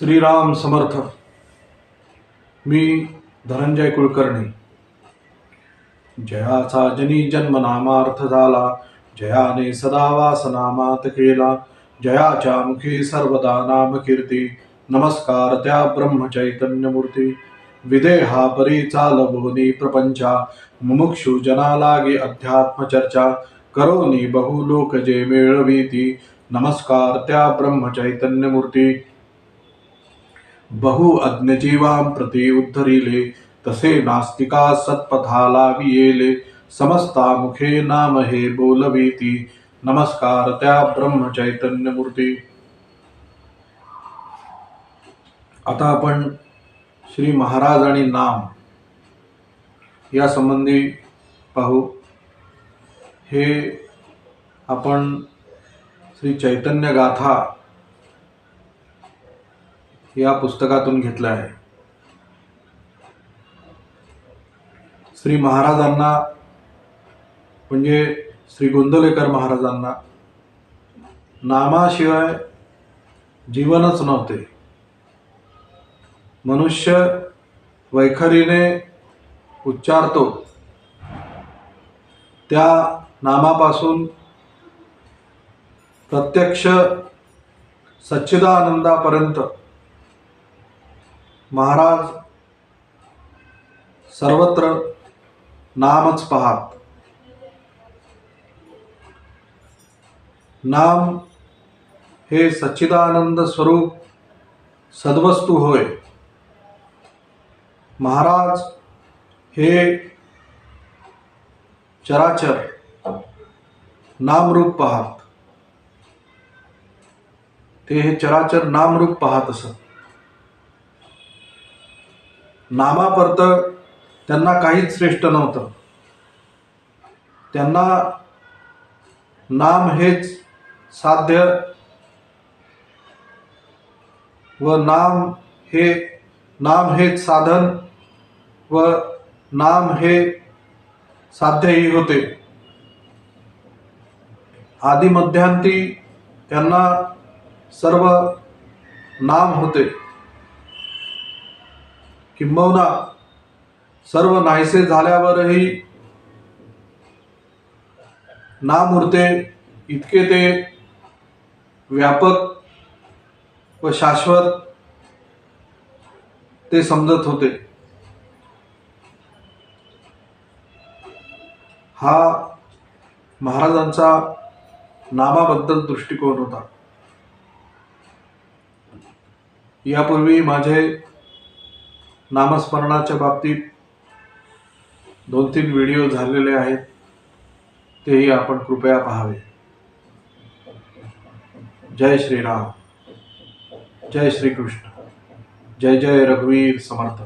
श्रीराम समर्थ. मी धनंजय कुलकर्णी. जयाचा जनी जन्म नामार्थ झाला. जयाने सदा वासनामात केला. जयाच्या मुखी सर्वदा नाम कीर्ती. नमस्कार त्या ब्रह्मचैतन्य मूर्ती विदेहा परी चालवोनी प्रपंचा. मुमुक्षु जना लागे अध्यात्म चर्चा. करोनी बहुलोक जे मेळवीती. नमस्कार त्या ब्रह्मचैतन्य मूर्ती बहु अज्ञजीवां प्रति उद्धरिले तसे नास्तिका सत्पथाला वियेले समस्ता मुखे नाम हे बोलवीती। नमस्कार त्या ब्रह्मचैतन्य मूर्ती आता आपण श्री महाराज आणि नाम या संबंधी पाहू। हे आपण श्री चैतन्य गाथा या पुस्तकातून घेतलं आहे. श्री महाराजांना म्हणजे श्री गोंदलेकर महाराजांना नामाशिवाय जीवनच नव्हते. मनुष्य वैखरीने उच्चारतो. त्या नामापासून प्रत्यक्ष सच्चिदानंदापर्यंत महाराज सर्वत्र नामच पहात. नाम हे सच्चिदानंद स्वरूप सद्वस्तू होय. महाराज हे चराचर नामरूप पाहात. ते हे चराचर नामरूप पाहत असत. नामापर्त त्यांना काहीच श्रेष्ठ नव्हतं. त्यांना नाम हेच साध्य व नाम हे नाम हेच साधन व नाम हे साध्यही होते. आदिमध्यांती त्यांना सर्व नाम होते. किंबहुना सर्व नाहीसे झाल्यावरही ना उरते इतके ते व्यापक व शाश्वत ते समजत होते. हा महाराजांचा नामाबद्दल दृष्टिकोन होता. यापूर्वी माझे नामस्मरणाच्या बाबतीत दोन तीन व्हिडिओ झालेले आहेत. तेही आपण कृपया पाहावे. जय श्रीराम. जय श्रीकृष्ण. जय जय रघुवीर समर्थ